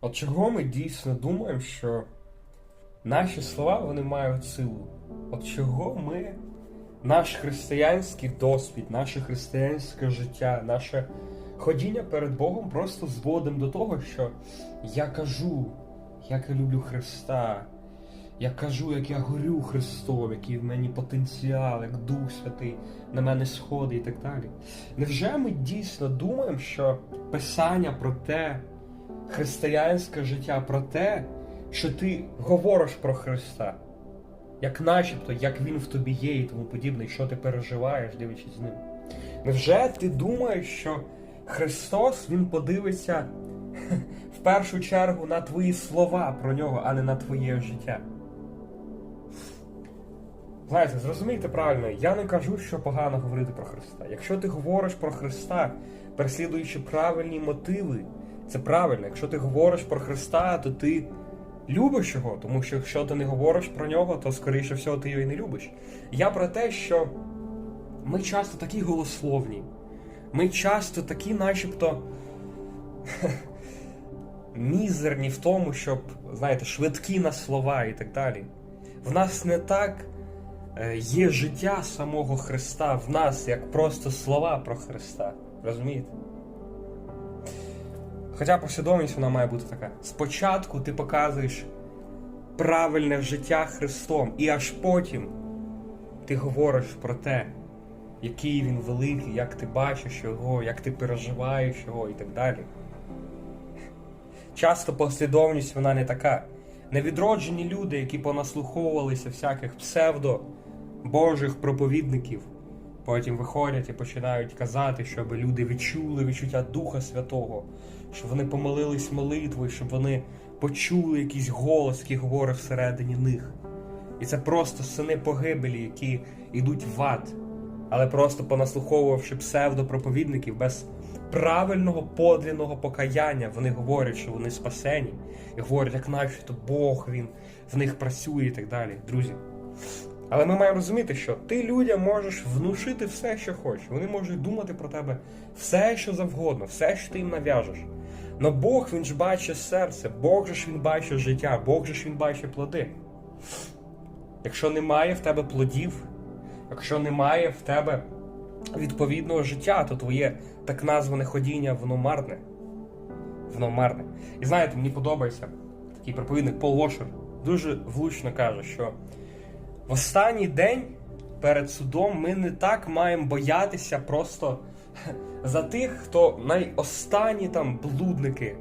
От чого ми дійсно думаємо, що наші слова вони мають силу? От чого ми, наш християнський досвід, наше християнське життя, наше ходіння перед Богом просто зводимо до того, що я кажу, як я люблю Христа, я кажу, як я горю Христом, який в мені потенціал, як Дух Святий на мене сходить і так далі. Невже ми дійсно думаємо, що Писання про те, християнське життя про те, що ти говориш про Христа, як начебто, як Він в тобі є і тому подібне, що ти переживаєш, дивлячись з ним. Невже ти думаєш, що Христос Він подивиться в першу чергу на твої слова про нього, а не на твоє життя? Знаєте, зрозумійте правильно, я не кажу, що погано говорити про Христа. Якщо ти говориш про Христа, переслідуючи правильні мотиви, це правильно. Якщо ти говориш про Христа, то ти любиш його, тому що якщо ти не говориш про нього, то скоріше всього ти його і не любиш. Я про те, що ми часто такі голословні, ми часто такі, начебто, мізерні в тому, щоб, знаєте, швидкі на слова і так далі. В нас не так е, є життя самого Христа в нас, як просто слова про Христа. Розумієте? Хоча послідовність вона має бути така. Спочатку ти показуєш правильне життя Христом, і аж потім ти говориш про те, який він великий, як ти бачиш його, як ти переживаєш його і так далі. Часто послідовність вона не така. Невідроджені люди, які понаслуховувалися всяких псевдо божих проповідників, потім виходять і починають казати, щоб люди відчули відчуття Духа Святого, щоб вони помолились молитвою, щоб вони почули якийсь голос, який говорить всередині них. І це просто сини погибелі, які йдуть в ад, але просто понаслуховувавши псевдопроповідників без правильного подлінного покаяння, вони говорять, що вони спасені, і говорять, як начебто Бог він в них працює і так далі. Друзі. Але ми маємо розуміти, що ти людям можеш внушити все, що хочеш. Вони можуть думати про тебе все, що завгодно, все, що ти їм нав'яжеш. Но Бог він ж бачить серце, Бог же ж він бачить життя, Бог же ж він бачить плоди. Якщо немає в тебе плодів, якщо немає в тебе відповідного життя, то твоє так назване ходіння, воно марне. Воно марне. І знаєте, мені подобається такий проповідник Пол Вошер дуже влучно каже, що в останній день перед судом ми не так маємо боятися просто за тих, хто найостанні там блудники,